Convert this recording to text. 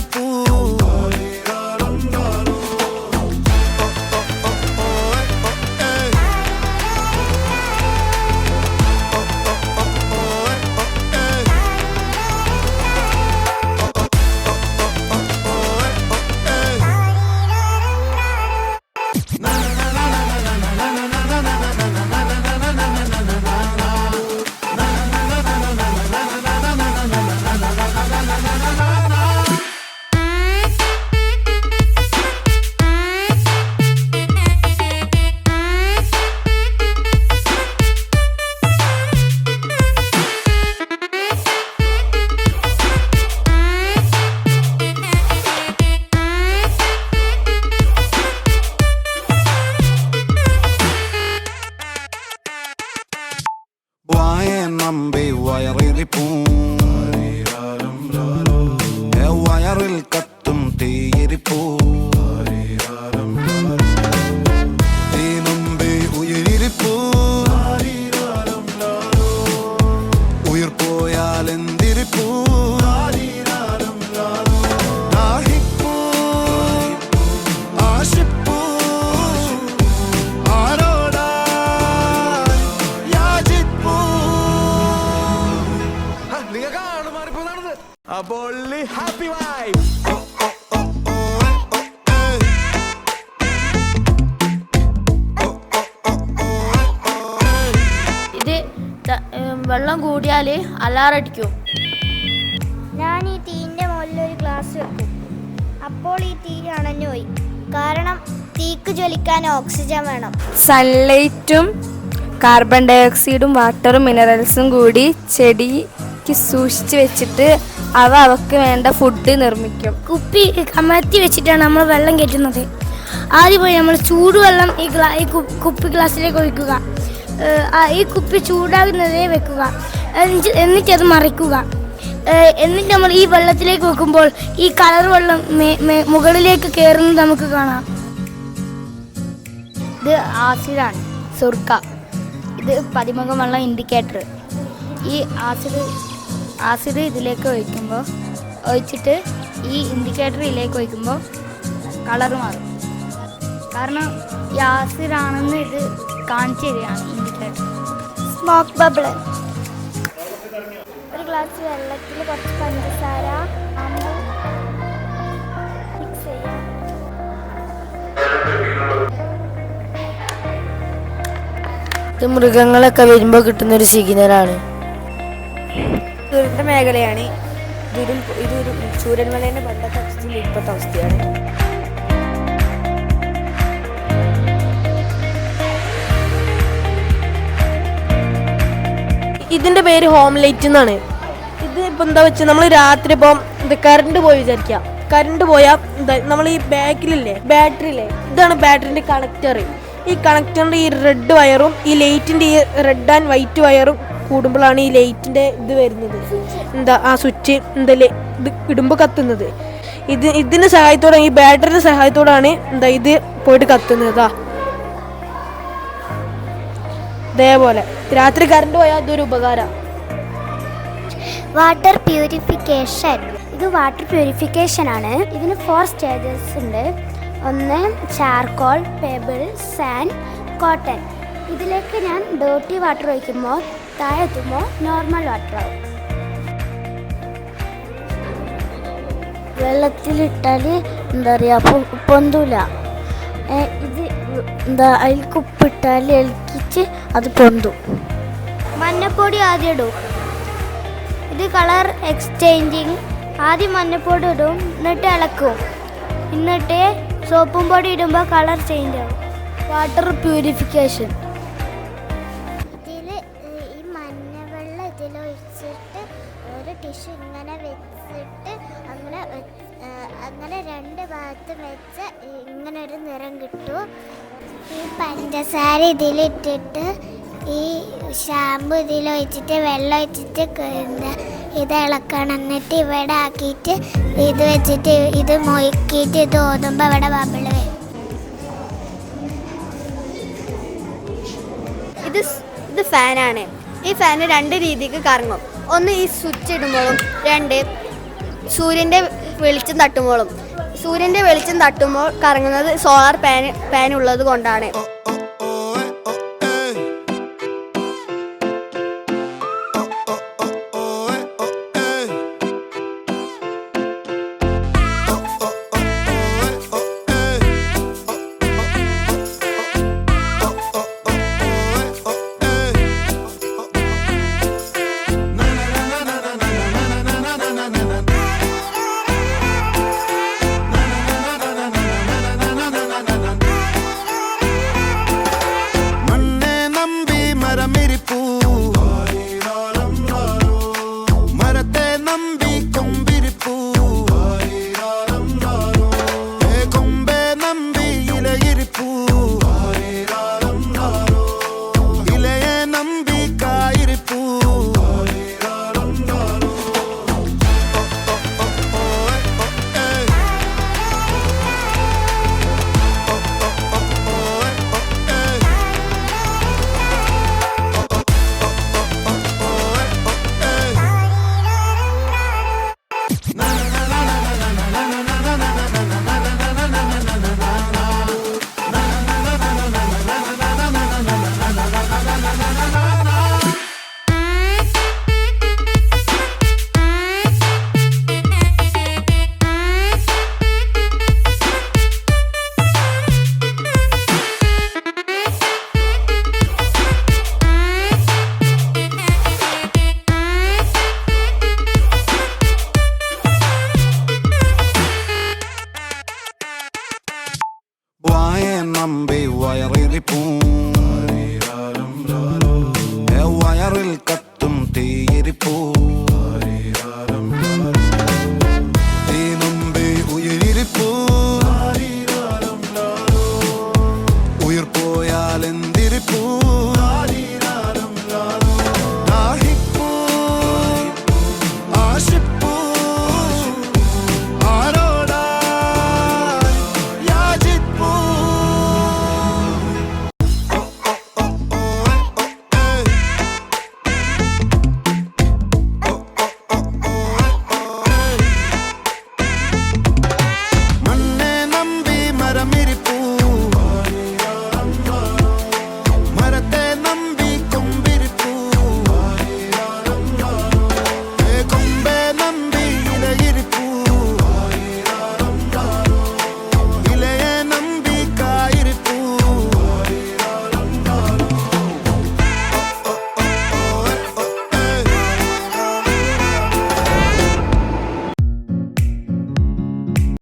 me. നമ്പി വയറിരിപ്പും happy happy why ഇത് വെള്ളം കൂടിയാൽ അലാറടിക്കും ഞാൻ ഈ തീന്റെ മുകളിൽ ഒരു ഗ്ലാസ് വെക്കും. അപ്പോൾ ഈ തീ അണഞ്ഞു പോയി. കാരണം തീക്ക് ജ്വലിക്കാൻ ഓക്സിജൻ വേണം. സൺലൈറ്റും കാർബൺ ഡയോക്സൈഡും വാട്ടറും മിനറൽസും കൂടി ചെടിക്ക് സൂക്ഷിച്ച് വെച്ചിട്ട് അവ അവക്ക് വേണ്ട ഫുഡ് നിർമ്മിക്കും. കുപ്പി കമഴ്ത്തി വെച്ചിട്ടാണ് നമ്മൾ വെള്ളം കയറ്റുന്നത്. ആദ്യം പോയി നമ്മൾ ചൂടുവെള്ളം ഈ ഗ്ലാ ഈ കുപ്പി ഗ്ലാസ്സിലേക്ക് ഒഴിക്കുക. ഈ കുപ്പി ചൂടാകുന്നതേ വെക്കുക. എന്നിട്ട് മറിക്കുക. എന്നിട്ട് നമ്മൾ ഈ വെള്ളത്തിലേക്ക് വെക്കുമ്പോൾ ഈ കളർ വെള്ളം മുകളിലേക്ക് കയറുന്നത് നമുക്ക് കാണാം. ഇത് ആസിഡാണ് സുർക്ക. ഇത് പതിമുഖം വെള്ളം ഇൻഡിക്കേറ്റർ ഈ ആസിഡ് ആസിഡ് ഇതിലേക്ക് ഒഴിക്കുമ്പോൾ ഒഴിച്ചിട്ട് ഈ ഇൻഡിക്കേറ്റർ ഇതിലേക്ക് ഒഴിക്കുമ്പോൾ കളർ മാറും. കാരണം ഈ ആസിഡാണെന്ന് ഇത് കാണിച്ചു തരികയാണ് ഇൻഡിക്കേറ്റർ സ്മോക്ക് ബബിൾ ഒരു ഗ്ലാസ് വെള്ളത്തിൽ കുറച്ച് പഞ്ചസാര മിക്സ് ചെയ്യാം. ഇത് മൃഗങ്ങളൊക്കെ വരുമ്പോൾ കിട്ടുന്നൊരു സിഗ്നലാണ് ദുരന്ത മേഖലയാണ്. ഇതൊരു ഇതൊരു ചൂരന്മലേന്റെ പണ്ടത്തെ അവസ്ഥയും ഇപ്പോഴത്തെ അവസ്ഥയാണ്. ഇതിന്റെ പേര് ഹോം ലൈറ്റ് എന്നാണ്. ഇത് ഇപ്പം എന്താ വെച്ചാൽ നമ്മൾ രാത്രി ഇപ്പം ഇത് കറണ്ട് പോയി വിചാരിക്കാം. കറണ്ട് പോയാൽ എന്താ നമ്മൾ ഈ ബാക്കിലില്ലേ? ബാറ്ററി ഇല്ലേ ഇതാണ് ബാറ്ററിന്റെ കണക്ടർ ഈ കണക്ടറിന്റെ ഈ റെഡ് വയറും ഈ ലൈറ്റിന്റെ ഈ റെഡ് ആൻഡ് വൈറ്റ് വയറും കൂടുമ്പോഴാണ് ഈ ലൈറ്റിന്റെ ഇത് വരുന്നത്. എന്താ ആ സ്വിച്ച് എന്താ ഇത് ഇടുമ്പോൾ കത്തുന്നത്. ഇത് ഇതിന്റെ സഹായത്തോടെ ഈ ബാറ്ററിയുടെ സഹായത്തോടാണ് എന്താ ഇത് പോയിട്ട് കത്തുന്നത് ദാ. ഇതേപോലെ. രാത്രി കറണ്ട് പോയാൽ അതൊരു ഉപകാരം. വാട്ടർ പ്യൂരിഫിക്കേഷൻ ഇത് വാട്ടർ പ്യൂരിഫിക്കേഷൻ ആണ്. ഇതിന് ഫോർ സ്റ്റേജസ് ഉണ്ട്. ഒന്ന് ചാർക്കോൾ പെബിൾ സാൻഡ് കോട്ടൺ ഇതിലേക്ക് ഞാൻ ഡോട്ടി വാട്ടർ ഒഴിക്കുമ്പോൾ താഴെ എത്തുമ്പോൾ നോർമൽ വാട്ടർ ആവും. വെള്ളത്തിലിട്ടാൽ എന്താ പറയുക പൊന്തൂല. ഇത് എന്താ അതിൽക്ക് ഉപ്പിട്ടാൽ ഇളക്കിച്ച് അത് പൊന്തും. മഞ്ഞപ്പൊടി ആദ്യം ഇടും. ഇത് കളർ എക്സ്ചേഞ്ചിങ് ആദ്യം മഞ്ഞപ്പൊടി ഇടും എന്നിട്ട് ഇളക്കും. എന്നിട്ട് സോപ്പും പൊടി ഇടുമ്പോൾ കളർ ചേഞ്ച് ആവും. വാട്ടർ പ്യൂരിഫിക്കേഷൻ വെച്ചിട്ട് ഒരു ടിഷ്യൂ ഇങ്ങനെ വെച്ചിട്ട് അങ്ങനെ അങ്ങനെ രണ്ട് ഭാഗത്തും വെച്ച് ഇങ്ങനെ ഒരു നിറം കിട്ടും. ഈ പഞ്ചസാര ഇതിലിട്ടിട്ട് ഈ ഷാമ്പു ഇതിലൊഴിച്ചിട്ട് വെള്ളം ഒഴിച്ചിട്ട് ഇത് ഇളക്കണം. എന്നിട്ട് ഇവിടെ ആക്കിയിട്ട് ഇത് വെച്ചിട്ട് ഇത് മൊയ്ക്കിയിട്ട് ഇത് ഓതുമ്പോൾ ഇവിടെ ബബിൾ വരും. ഇത് ഇത് ഫാനാണ് ഈ ഫാന് രണ്ട് രീതിക്ക് കറങ്ങും. ഒന്ന് ഈ സ്വിച്ച് ഇടുമ്പോഴും രണ്ട് സൂര്യന്റെ വെളിച്ചം തട്ടുമ്പോഴും. സൂര്യന്റെ വെളിച്ചം തട്ടുമ്പോൾ കറങ്ങുന്നത് സോളാർ പാൻ പാൻ ഉള്ളത് കൊണ്ടാണ്.